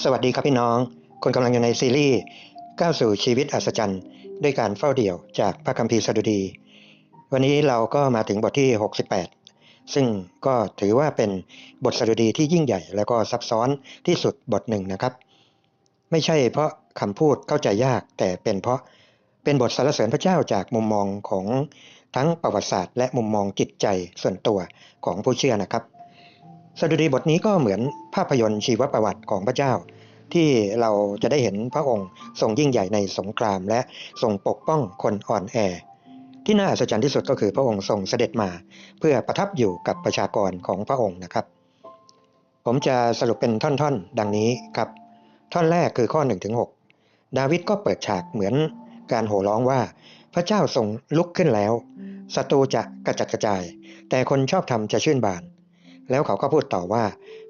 สวัสดีครับพี่น้อง คนกำลังอยู่ในซีรีส์ก้าวสู่ชีวิตอัศจรรย์ ด้วยการเฝ้าเดี่ยวจากพระคัมภีร์สดุดี วันนี้เราก็มาถึงบทที่ 68 ซึ่งก็ถือว่าเป็นบทสดุดีที่ยิ่งใหญ่ แล้วก็ซับซ้อนที่สุดบทหนึ่งนะครับ ไม่ใช่เพราะคำพูดเข้าใจยากแต่เป็นเพราะเป็นบทสรรเสริญพระเจ้าจากมุมมองของทั้งประวัติศาสตร์ และมุมมองจิตใจส่วนตัวของผู้เชื่อนะครับ สดุดีบทนี้ก็เหมือนภาพยนตร์ชีวประวัติของพระเจ้า ที่เราจะได้เห็นพระองค์ทรงยิ่งใหญ่ในสงคราม และทรงปกป้องคนอ่อนแอ ที่น่าอัศจรรย์ที่สุดก็คือพระองค์ทรงเสด็จมา เพื่อประทับอยู่กับประชากรของพระองค์นะครับ ผมจะสรุปเป็นท่อนๆ ดังนี้ครับ ท่อนแรกคือข้อ1ถึง6ดาวิดก็เปิดฉากเหมือนการโห่ร้องว่าพระเจ้าทรงลุกขึ้นแล้วศัตรูจะกระจัดกระจาย แต่คนชอบธรรมจะชื่นบาน แล้วเขาก็พูดต่อว่า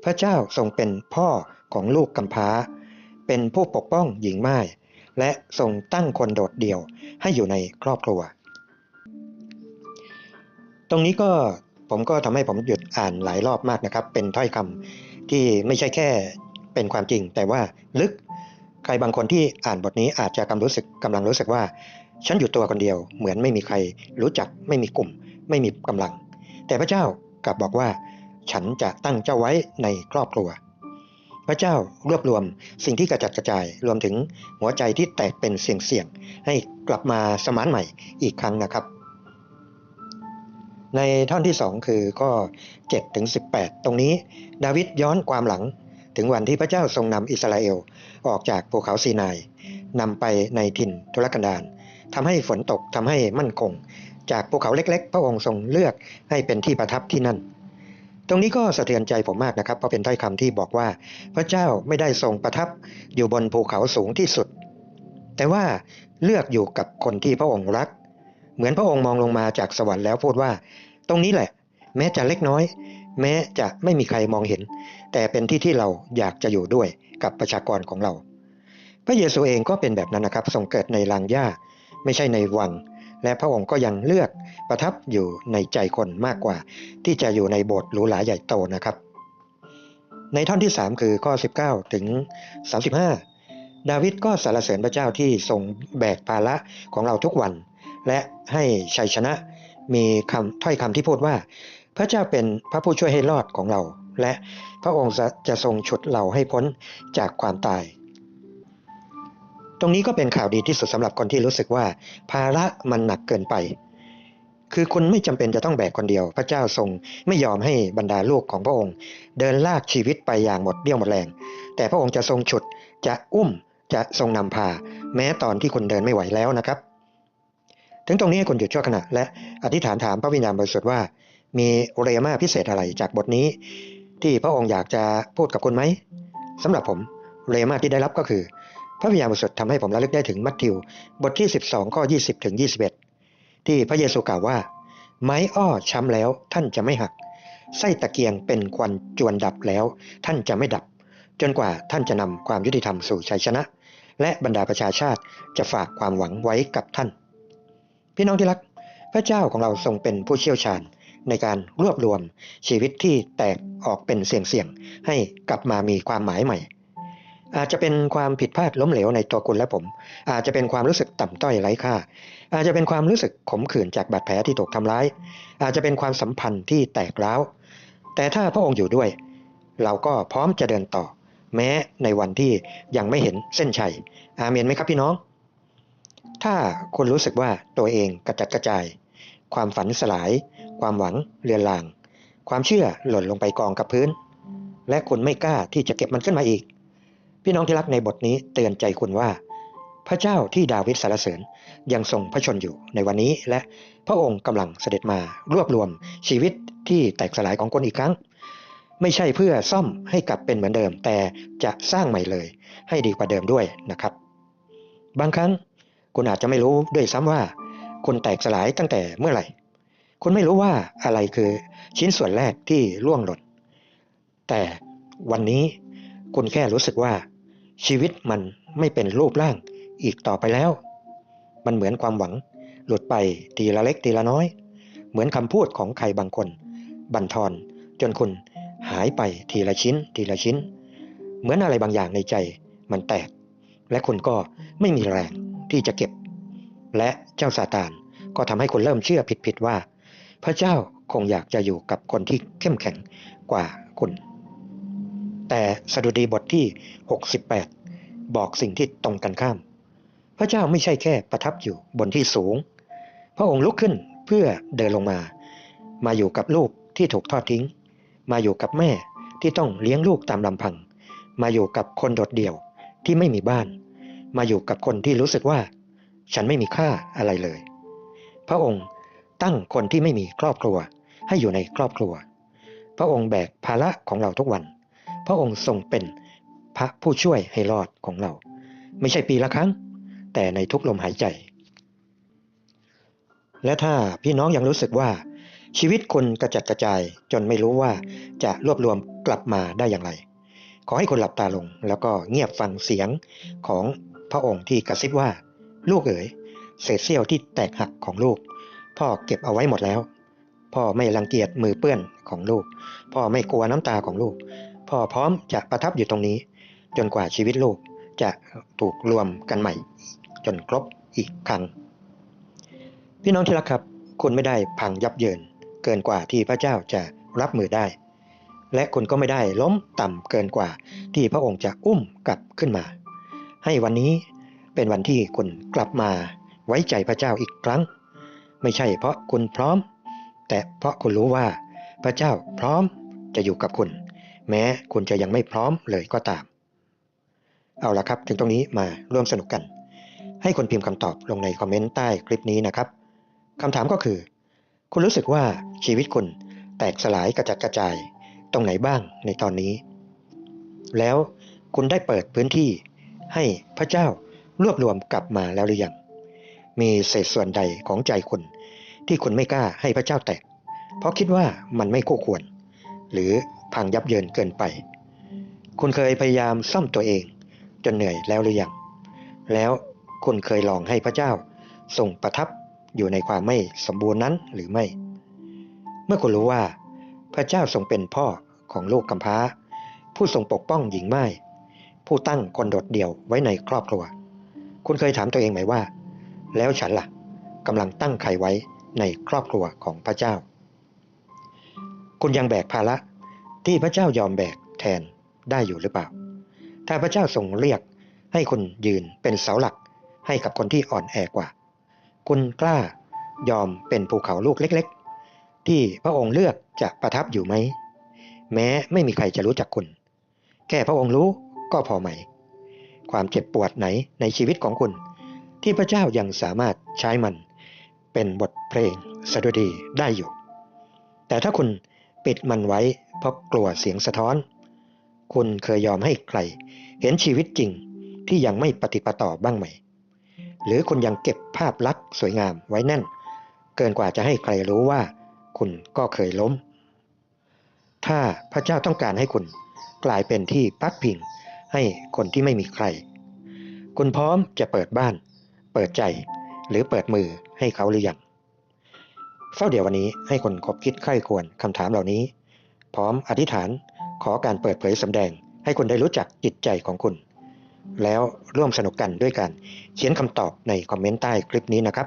พระเจ้าทรงเป็นพ่อของลูกกำพร้า เป็นผู้ปกป้องหญิงไม้และทรงตั้งคนโดดเดี่ยวให้อยู่ในครอบครัว ตรงนี้ก็ผมก็ทำให้ผมหยุดอ่านหลายรอบมากนะครับ เป็นถ้อยคำที่ไม่ใช่แค่เป็นความจริง แต่ว่าลึกใครบางคนที่อ่านบทนี้อาจจะกำลังรู้สึกกำลังรู้สึกว่า ฉันอยู่ตัวคนเดียว เหมือนไม่มีใครรู้จักไม่มีกลุ่ม ไม่มีกำลัง แต่พระเจ้ากลับบอกว่า ฉันจะตั้งเจ้าไว้ในครอบครัว พระเจ้ารวบรวมสิ่งที่กระจัดกระจายรวมถึงหัวใจที่แตกเป็นเสี่ยงๆให้กลับมาสมานใหม่อีกครั้งนะครับ ในท่อนที่ 2 คือข้อ7ถึง18 ตรงนี้ดาวิดย้อนความหลังถึงวันที่พระเจ้าทรงนำอิสราเอลออกจากภูเขาซีนายนำไปในถิ่นทุรกันดารทำให้ฝนตกทำให้มั่นคง จากภูเขาเล็กๆ พระองค์ทรงเลือกให้เป็นที่ประทับที่นั่น รงนี้ก็สะเทือนใจผมมากนะครับ เพราะเป็นถ้อยคำที่บอกว่า พระเจ้าไม่ได้ทรงประทับอยู่บนภูเขาสูงที่สุด แต่ว่าเลือกอยู่กับคนที่พระองค์รัก เหมือนพระองค์มองลงมาจากสวรรค์แล้วพูดว่า ตรงนี้แหละ แม้จะเล็กน้อย แม้จะไม่มีใครมองเห็น แต่เป็นที่ที่เราอยากจะอยู่ด้วยกับประชากรของเรา พระเยซูเองก็เป็นแบบนั้นนะครับทรงเกิดในลางหญ้าไม่ใช่ในวัง และพระองค์ก็ยังเลือกประทับอยู่ในใจคนมากกว่า ที่จะอยู่ในโบสถ์หรูหราใหญ่โตนะครับ ในท่อนที่ 3 คือข้อ 19 ถึง 35 ดาวิดก็สรรเสริญพระเจ้าที่ทรงแบกภาระของเราทุกวัน และให้ชัยชนะมีคำถ้อยคำที่พูดว่า พระเจ้าเป็นพระผู้ช่วยให้รอดของเรา และพระองค์จะทรงฉุดเราให้พ้นจากความตาย ตรงนี้ก็เป็นข่าวดีที่สุดสำหรับคนที่รู้สึกว่า ภาระมันหนักเกินไป คือคุณไม่จำเป็นจะต้องแบกคนเดียว พระเจ้าทรงไม่ยอมให้บรรดาลูกของพระองค์ เดินลากชีวิตไปอย่างหมดเรี่ยวหมดแรง แต่พระองค์จะทรงฉุด จะอุ้ม จะทรงนำพา แม้ตอนที่คุณเดินไม่ไหวแล้วนะครับ ถึงตรงนี้คุณหยุดชั่วขณะและอธิษฐานถามพระวิญญาณบริสุทธิ์ว่า มีเรมาพิเศษอะไรจากบทนี้ ที่พระองค์อยากจะพูดกับคุณไหมสำหรับผมเรมาที่ได้รับก็คือ พระวิญญาณบริสุทธิ์ทำให้ผมระลึกได้ถึงมัทธิว บทที่ 12 ข้อ 20 ถึง 21 ที่พระเยซูกล่าวว่า ไม้อ้อช้ำแล้วท่านจะไม่หัก ไส้ตะเกียงเป็นควันจวนดับแล้ว ท่านจะไม่ดับ จนกว่าท่านจะนำความยุติธรรมสู่ชัยชนะ และบรรดาประชาชาติจะฝากความหวังไว้กับท่าน พี่น้องที่รัก พระเจ้าของเราทรงเป็นผู้เชี่ยวชาญในการรวบรวมชีวิตที่แตกออกเป็นเสี่ยงๆให้กลับมามีความหมายใหม่ อาจจะเป็นความผิดพลาดล้มเหลวในตัวคุณและผม อาจจะเป็นความรู้สึกต่ำต้อยไร้ค่า อาจจะเป็นความรู้สึกขมขื่นจากบาดแผลที่ถูกทำร้าย อาจจะเป็นความสัมพันธ์ที่แตกร้าว แต่ถ้าพระองค์อยู่ด้วย เราก็พร้อมจะเดินต่อ แม้ในวันที่ยังไม่เห็นเส้นชัย อาเมนไหมครับพี่น้อง ถ้าคุณรู้สึกว่าตัวเองกระจัดกระจาย ความฝันสลาย ความหวังเลือนลาง ความเชื่อหล่นลงไปกองกับพื้น และคุณไม่กล้าที่จะเก็บมันขึ้นมาอีก พี่น้องที่รักในบทนี้เตือนใจคุณว่า พระเจ้าที่ดาวิดสรรเสริญยังทรงพระชนอยู่ในวันนี้และพระองค์กำลังเสด็จมารวบรวมชีวิตที่แตกสลายของคนอีกครั้ง ไม่ใช่เพื่อซ่อมให้กลับเป็นเหมือนเดิม แต่จะสร้างใหม่เลย ให้ดีกว่าเดิมด้วยนะครับ บางครั้งคุณอาจจะไม่รู้ด้วยซ้ำว่าคุณแตกสลายตั้งแต่เมื่อไหร่ คุณไม่รู้ว่าอะไรคือชิ้นส่วนแรกที่ล่วงหล่นแต่วันนี้คุณแค่รู้สึกว่า ชีวิตมันไม่เป็นรูปร่างอีกต่อไปแล้ว มันเหมือนความหวัง หลุดไปทีละเล็กทีละน้อย เหมือนคำพูดของใครบางคน บั่นทอนจนคุณหายไปทีละชิ้น ทีละชิ้น เหมือนอะไรบางอย่างในใจมันแตก และคุณก็ไม่มีแรงที่จะเก็บ และเจ้าซาตานก็ทำให้คุณเริ่มเชื่อผิดๆว่า พระเจ้าคงอยากจะอยู่กับคนที่เข้มแข็งกว่าคุณ แต่สดุดีบทที่ 68 บอกสิ่งที่ตรงกันข้าม พระเจ้าไม่ใช่แค่ประทับอยู่บนที่สูง พระองค์ลุกขึ้นเพื่อเดินลงมา มาอยู่กับลูกที่ถูกทอดทิ้ง มาอยู่กับแม่ที่ต้องเลี้ยงลูกตามลำพัง มาอยู่กับคนโดดเดี่ยวที่ไม่มีบ้าน มาอยู่กับคนที่รู้สึกว่า ฉันไม่มีค่าอะไรเลย พระองค์ตั้งคนที่ไม่มีครอบครัวให้อยู่ในครอบครัว พระองค์แบกภาระของเราทุกวัน พระองค์ทรงเป็นพระผู้ช่วยให้รอดของเรา ไม่ใช่ปีละครั้ง แต่ในทุกลมหายใจ และถ้าพี่น้องยังรู้สึกว่า ชีวิตคุณกระจัดกระจายจนไม่รู้ว่าจะรวบรวมกลับมาได้อย่างไร ขอให้คุณหลับตาลง แล้วก็เงียบฟังเสียงของพระองค์ที่กระซิบว่า ลูกเอ๋ยเศษเสี้ยวที่แตกหักของลูก พ่อเก็บเอาไว้หมดแล้ว พ่อไม่รังเกียจมือเปื้อนของลูก พ่อไม่กลัวน้ำตาของลูก พ่อพร้อมจะประทับอยู่ตรงนี้ จนกว่าชีวิตลูกจะถูกรวมกันใหม่ จนครบอีกครั้ง พี่น้องที่รักครับ คุณไม่ได้พังยับเยิน เกินกว่าที่พระเจ้าจะรับมือได้ และคุณก็ไม่ได้ล้มต่ำเกินกว่าที่พระองค์จะอุ้มกลับขึ้นมา ให้วันนี้เป็นวันที่คุณกลับมาไว้ใจพระเจ้าอีกครั้ง ไม่ใช่เพราะคุณพร้อม แต่เพราะคุณรู้ว่าพระเจ้าพร้อมจะอยู่กับคุณ แม้คุณจะยังไม่พร้อมเลยก็ตาม เอาละครับ ถึงตรงนี้มาร่วมสนุกกัน ให้คนพิมพ์คำตอบลงในคอมเมนต์ใต้คลิปนี้นะครับคำถามก็คือ คุณรู้สึกว่าชีวิตคุณแตกสลายกระจัดกระจายตรงไหนบ้างในตอนนี้ แล้วคุณได้เปิดพื้นที่ให้พระเจ้ารวบรวมกลับมาแล้วหรือยัง มีเศษส่วนใดของใจคุณ ที่คุณไม่กล้าให้พระเจ้าแตกเพราะคิดว่ามันไม่คู่ควร หรือ พังยับเยินเกินไป คุณเคยพยายามซ่อมตัวเอง จนเหนื่อยแล้วหรือยัง แล้วคุณเคยลองให้พระเจ้าทรงประทับอยู่ในความไม่สมบูรณ์นั้นหรือไม่ เมื่อคุณรู้ว่า พระเจ้าทรงเป็นพ่อของลูกกำพร้า ผู้ทรงปกป้องหญิงไม้ผู้ตั้งคนโดดเดี่ยวไว้ในครอบครัว คุณเคยถามตัวเองไหมว่า แล้วฉันล่ะกำลังตั้งใครไว้ในครอบครัวของพระเจ้า คุณยังแบกภาระ ที่พระเจ้ายอมแบกแทนได้อยู่หรือเปล่า ถ้าพระเจ้าทรงเรียกให้คุณยืนเป็นเสาหลักให้กับคนที่อ่อนแอกว่า คุณกล้ายอมเป็นภูเขาลูกเล็ก ๆ ที่พระองค์เลือกจะประทับอยู่ไหม แม้ไม่มีใครจะรู้จักคุณ แค่พระองค์รู้ก็พอไหม ความเจ็บปวดไหนในชีวิตของคุณ ที่พระเจ้ายังสามารถใช้มันเป็นบทเพลงสดุดีได้อยู่ แต่ถ้าคุณปิดมันไว้ เพราะกลัวเสียงสะท้อน คุณเคยยอมให้ใคร เห็นชีวิตจริงที่ยังไม่ปฏิปต่อบ้างไหม หรือคุณยังเก็บภาพลักษณ์สวยงามไว้แน่น เกินกว่าจะให้ใครรู้ว่า คุณก็เคยล้ม ถ้าพระเจ้าต้องการให้คุณกลายเป็นที่พักพิงให้คนที่ไม่มีใคร คุณพร้อมจะเปิดบ้าน เปิดใจหรือเปิดมือให้เขาหรือยังเฝ้าเดี๋ยววันนี้ให้คนคบคิดใคร่ควรคำถามเหล่านี้ พร้อมอธิษฐานขอการเปิดเผยสำแดง ให้คุณได้รู้จักจิตใจของคุณ แล้วร่วมสนุกกันด้วยการเขียนคำตอบในคอมเมนต์ใต้คลิปนี้นะครับ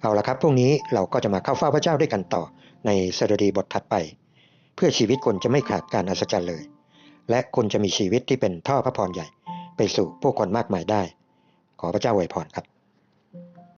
เอาละครับพรุ่งนี้เราก็จะมาเข้าเฝ้าพระเจ้าด้วยกันต่อในสดุดีบทถัดไป เพื่อชีวิตคุณจะไม่ขาดการอัศจรรย์เลย และคุณจะมีชีวิตที่เป็นท่อพระพรใหญ่ ไปสู่ผู้คนมากมายได้ ขอพระเจ้าอวยพรครับ